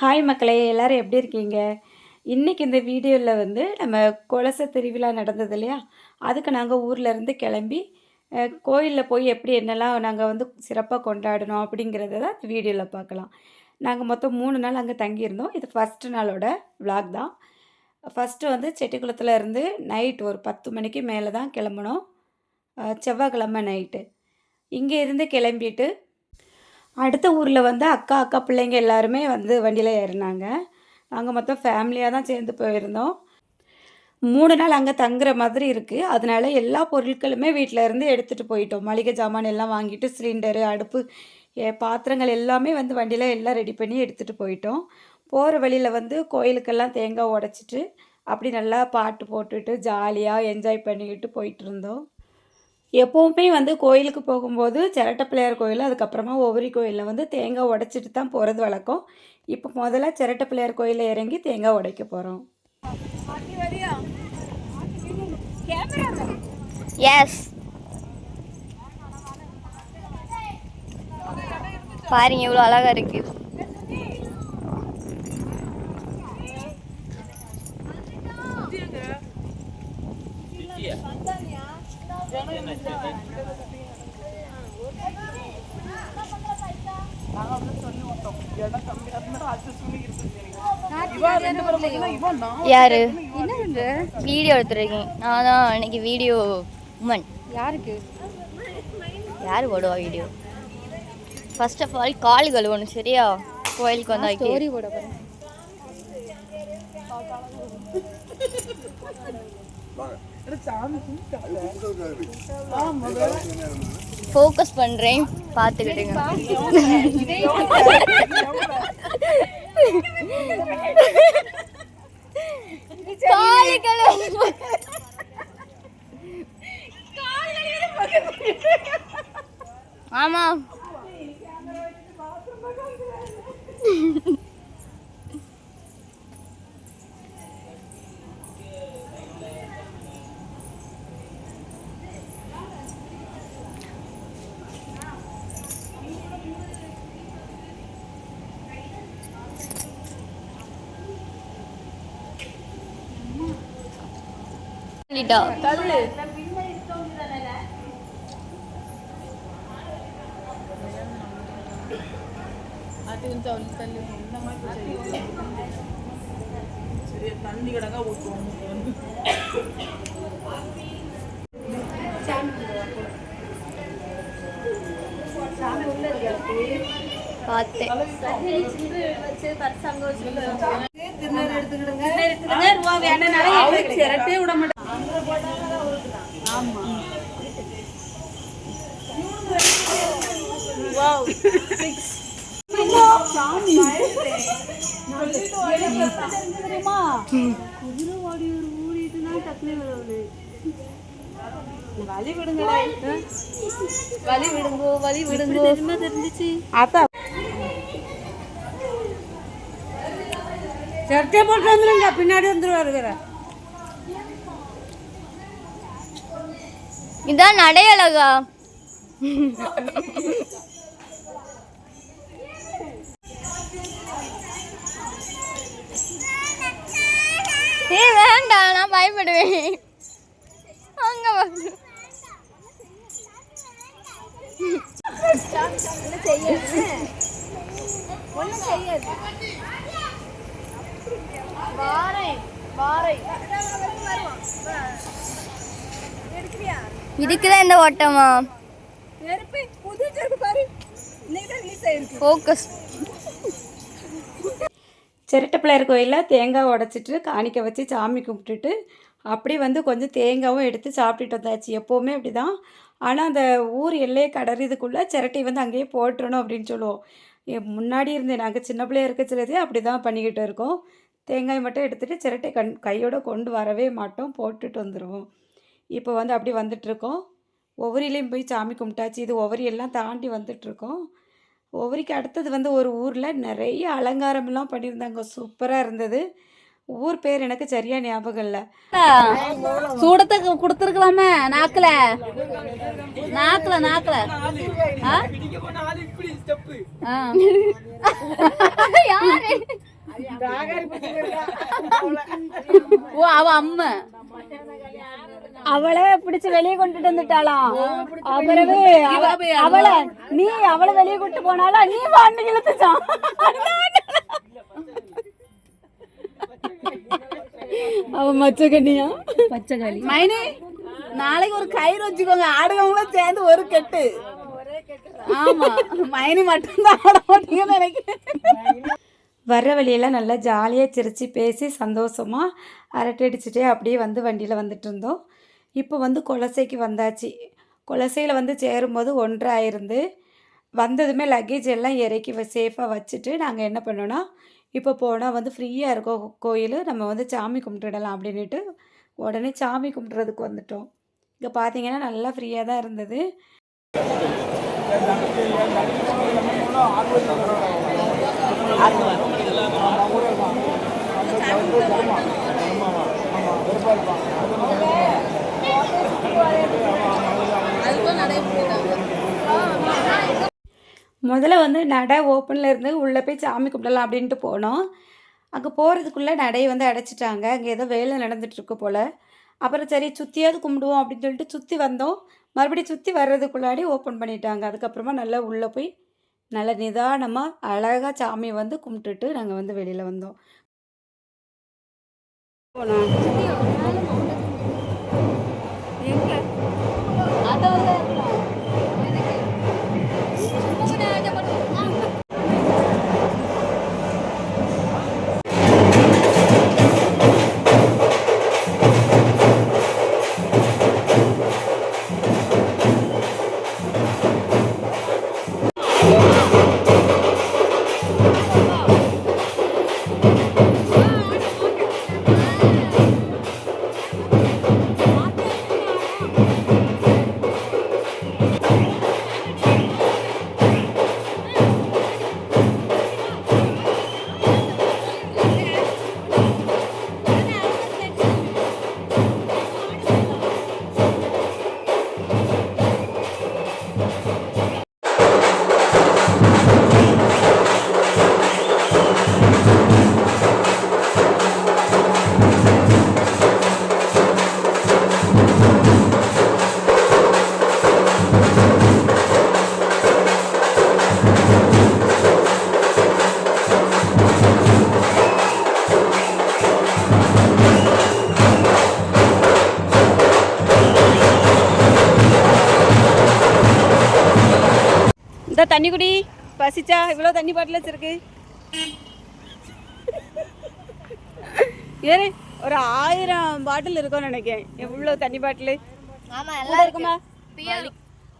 Hi மக்களே எல்லோரும் எப்படி இருக்கீங்க? இன்றைக்கி இந்த வீடியோவில் வந்து நம்ம கொலச திருவிழா நடந்தது இல்லையா? அதுக்கு நாங்கள் ஊர்லேருந்து கிளம்பி கோயிலில் போய் எப்படி என்னெல்லாம் நாங்கள் வந்து சிறப்பாக கொண்டாடணும் அப்படிங்கிறத தான் இந்த வீடியோவில் பார்க்கலாம். நாங்கள் மொத்தம் மூணு நாள் அங்கே தங்கியிருந்தோம். இது ஃபஸ்ட்டு நாளோட விளாக் தான். ஃபஸ்ட்டு வந்து செட்டிக்குளத்தில் இருந்து நைட் ஒரு பத்து மணிக்கு மேலே தான் கிளம்புனோம். செவ்வாய்க்கிழமை நைட்டு இங்கே இருந்து கிளம்பிட்டு அடுத்த ஊரில் வந்து அக்கா அக்கா பிள்ளைங்க எல்லாருமே வந்து வண்டியில் ஏறினாங்க. நாங்கள் மொத்தம் ஃபேமிலியாக தான் சேர்ந்து போயிருந்தோம். மூணு நாள் அங்கே தங்குற மாதிரி இருக்குது அதனால எல்லா பொருட்களுமே வீட்டில் இருந்து எடுத்துகிட்டு போயிட்டோம். மளிகை ஜாமான் எல்லாம் வாங்கிட்டு சிலிண்டரு அடுப்பு ஏ, பாத்திரங்கள் எல்லாமே வந்து வண்டியில் எல்லாம் ரெடி பண்ணி எடுத்துகிட்டு போயிட்டோம். போகிற வழியில் வந்து கோயிலுக்கெல்லாம் தேங்காய் உடச்சிட்டு அப்படி நல்லா பாட்டு போட்டுட்டு ஜாலியாக என்ஜாய் பண்ணிக்கிட்டு போயிட்டு இருந்தோம். எப்போவுமே வந்து கோயிலுக்கு போகும்போது சிரட்டை பிள்ளையார் கோயில் அதுக்கப்புறமா ஒவ்வொரு கோயிலில் வந்து தேங்காய் உடைச்சிட்டு தான் போகிறது வழக்கம். இப்போ முதல்ல சிரட்டை பிள்ளையார் கோயிலில் இறங்கி தேங்காய் உடைக்க போகிறோம் எஸ் பாருங்க இவ்வளோ அழகா இருக்கு. யாரு? வீடியோ எடுத்துருக்கேன். நான் தான் இன்னைக்கு வீடியோ உமன் யாருக்கு? யார் போடுவா வீடியோ? ஃபர்ஸ்ட் ஆஃப் ஆல் கால் கழுவணும் சரியா? கோயிலுக்கு வந்தாக்கி. ஸ்டோரி போட போறேன். ஃபோக்கஸ் பண்றேன். பார்த்துக்கிட்டுங்க சொல்லிட்டா பார்த்தேன் சிரட்டே விட மாட்டேன் வலி விடுங்கடா வலி விடுங்கோ வலி விடுங்கோ தெரிஞ்சிச்சு அத்தா சட்டை போட்டு வந்துருங்க பின்னாடி வந்துருவாருங்கிற இதான் நடையழகா? அழகா பயப்படுவேன். அங்க. இதுக்குதான் இந்த ஓட்டமா? ஃபோக்கஸ் சிரட்டை பிள்ளையார் கோயிலில் தேங்காய் உடச்சிட்டு காணிக்க வச்சு சாமி கும்பிட்டுட்டு அப்படி வந்து கொஞ்சம் தேங்காவும் எடுத்து சாப்பிட்டுட்டு வந்தாச்சு. எப்போவுமே அப்படி தான் ஆனால் அந்த ஊர் எல்லையை கடறதுக்குள்ளே சிரட்டை வந்து அங்கேயே போட்டுறணும் அப்படின்னு சொல்லுவோம். முன்னாடி இருந்தே நாங்கள் சின்ன பிள்ளையா இருக்க சிலதே அப்படி தான் பண்ணிக்கிட்டு இருக்கோம். தேங்காய் மட்டும் எடுத்துகிட்டு சிரட்டை கண் கையோடு கொண்டு வரவே மாட்டோம். போட்டுட்டு வந்துடுவோம் இப்போ வந்து அப்படி வந்துட்டுருக்கோம் ஒவ்வொரிலையும் போய் சாமி கும்பிட்டாச்சு. இது ஒவ்வொரி எல்லாம் தாண்டி வந்துட்டுருக்கோம் ஒவ்வொருக்கு அடுத்தது வந்து ஒரு ஊரில் நிறைய அலங்காரம்லாம் பண்ணியிருந்தாங்க. சூப்பராக இருந்தது. ஊர் பேர் எனக்கு சரியா ஞாபகம் இல்ல. சூடத்தை கொடுத்துருக்கலாமே நாக்கல. நாக்குல நாக்குல. ஓ அவ அம்மா. அவளை பிடிச்சு வெளியே கொண்டுட்டு வந்துட்டாளாம் அப்புறமே அவ- அவளை நீ அவளை வெளியே கூட்டு போனாலா நீ வாண்டு இழுத்துச்சான் அவ மச்சகனியா? பச்சைகளி மைனி நாளைக்கு ஒரு கயிறு வச்சுக்கோங்க. ஆடுறவங்களும் சேர்ந்து ஒரு கெட்டு. ஆமா மைனி மட்டும்தான் ஆட மாட்டீங்கன்னு நினைக்கிறேன். வர்ற வழியெல்லாம் நல்லா ஜாலியாக சிரித்து பேசி சந்தோஷமாக அரட்டை அடிச்சுட்டே அப்படியே வந்து வண்டியில் வந்துட்டு இருந்தோம். இப்போ வந்து குலசைக்கு வந்தாச்சு. குலசையில் வந்து சேரும்போது ஒன்றரை ஆயிருந்து வந்ததுமே லக்கேஜ் எல்லாம் இறக்கி சேஃபாக வச்சுட்டு நாங்கள் என்ன பண்ணோன்னா இப்போ போனால் வந்து ஃப்ரீயாக இருக்கும் கோயில் நம்ம வந்து சாமி கும்பிட்டுடலாம் அப்படின்ட்டு உடனே சாமி கும்பிட்றதுக்கு வந்துட்டோம். இங்கே பார்த்தீங்கன்னா நல்லா ஃப்ரீயாக தான் இருந்தது. முதல்ல வந்து நடை ஓப்பனில் இருந்து உள்ளே போய் சாமி கும்பிடலாம் அப்படின்ட்டு போனோம். அங்கே போகிறதுக்குள்ளே நடையை வந்து அடைச்சிட்டாங்க. அங்கே ஏதோ வேலை நடந்துகிட்ருக்கு போல். அப்புறம் சரி சுற்றியாவது கும்பிடுவோம் அப்படின்னு சொல்லிட்டு சுற்றி வந்தோம். மறுபடியும் சுற்றி வர்றதுக்குள்ளாடி ஓப்பன் பண்ணிட்டாங்க. அதுக்கப்புறமா நல்லா உள்ளே போய் நல்ல நிதானமாக அழகாக சாமியை வந்து கும்பிட்டுட்டு நாங்கள் வந்து வெளியில் வந்தோம். 过呢 இந்த தண்ணி குடி. பசிச்சா இவ்வளோ தண்ணி பாட்டில் வச்சிருக்கு. ஏறு ஒரு ஆயிரம் பாட்டில் இருக்கும்னு நினைக்கிறேன். எவ்வளோ தண்ணி பாட்டில்? ஆமா கூட இருக்குமா?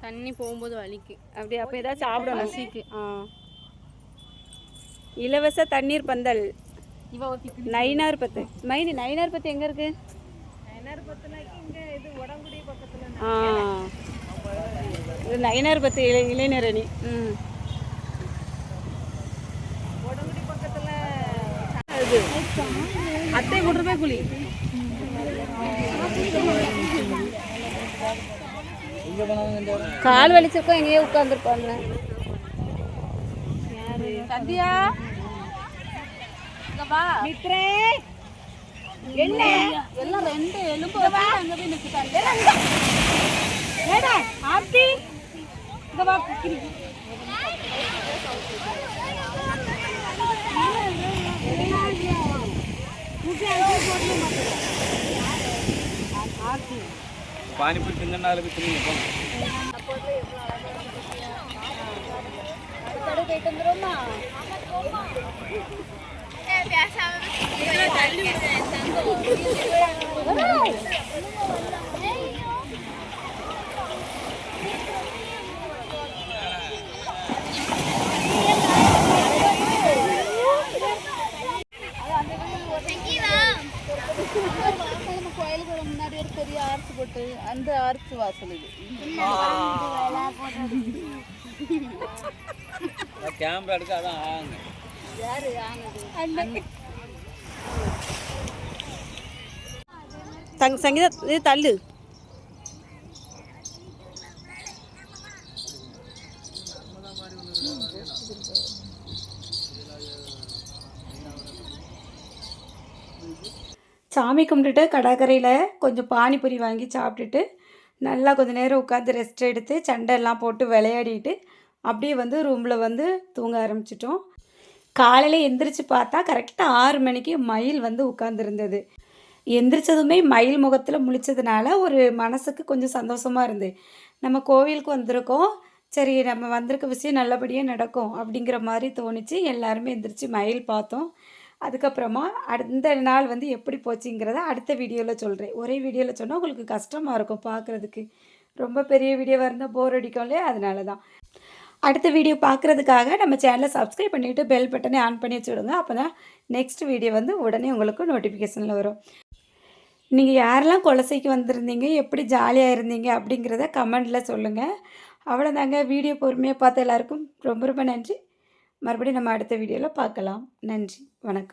தண்ணி போகும்போது வலிக்கு. அப்படி அப்போ ஏதாவது சாப்பிடணும். பசிக்கு. ஆ. இலவச தண்ணீர் பந்தல். இவ ஒத்தி நயினார் பத்து. மைனி நயினார் பத்து எங்கே இருக்கு? ஆ. இது நயினார் பத்து இளை இளைஞரணி. ம். அத்தை போய் குளி கால் வலிச்சிருக்கோம் எங்கேயோ உட்காந்துருப்பாங்க மித்ரே! என்ன? எல்லாம் ரெண்டு எலும்பு அங்க போய் நிக்குதாங்க ஏடா ஆர்த்தி? இந்த வா கிரிக்கி பானிபூரி திங்கனால போய் தின்னுங்க போங்க பேசாம. கேமரா எடுக்க அதான் தங் சங்கீதா இது தள்ளு. சாமி கும்பிட்டுட்டு கடற்கரையில் கொஞ்சம் பானிபூரி வாங்கி சாப்பிட்டுட்டு நல்லா கொஞ்ச நேரம் உட்காந்து ரெஸ்ட் எடுத்து சண்டை எல்லாம் போட்டு விளையாடிட்டு அப்படியே வந்து ரூமில் வந்து தூங்க ஆரம்பிச்சிட்டோம். காலையில் எந்திரிச்சு பார்த்தா கரெக்டாக ஆறு மணிக்கு மயில் வந்து உட்காந்துருந்தது எந்திரிச்சதுமே மயில் முகத்தில் முழிச்சதுனால ஒரு மனசுக்கு கொஞ்சம் சந்தோஷமாக இருந்து நம்ம கோவிலுக்கு வந்திருக்கோம். சரி நம்ம வந்திருக்க விஷயம் நல்லபடியாக நடக்கும் அப்படிங்கிற மாதிரி தோணுச்சு. எல்லாருமே எந்திரிச்சு மயில் பார்த்தோம். அதுக்கப்புறமா அடுத்த நாள் வந்து எப்படி போச்சுங்கிறத அடுத்த வீடியோவில் சொல்கிறேன் ஒரே வீடியோவில் சொன்னால் உங்களுக்கு கஷ்டமாக இருக்கும் பார்க்குறதுக்கு. ரொம்ப பெரிய வீடியோவாக இருந்தால் போர் அடிக்கும் இல்லையா அதனால தான் அடுத்த வீடியோ பார்க்குறதுக்காக நம்ம சேனலை சப்ஸ்கிரைப் பண்ணிவிட்டு பெல் பட்டனை ஆன் பண்ணி வச்சுடுங்க. அப்போ தான் நெக்ஸ்ட் வீடியோ வந்து உடனே உங்களுக்கு நோட்டிஃபிகேஷனில் வரும். நீங்கள் யாரெல்லாம் குலசைக்கு வந்திருந்தீங்க எப்படி ஜாலியாக இருந்தீங்க அப்படிங்கிறத கமெண்டில் சொல்லுங்கள் அவ்வளோதாங்க வீடியோ பொறுமையாக பார்த்த எல்லாருக்கும் ரொம்ப ரொம்ப நன்றி. மறுபடியும் நம்ம அடுத்த வீடியோவில் பார்க்கலாம். நன்றி. வணக்கம்.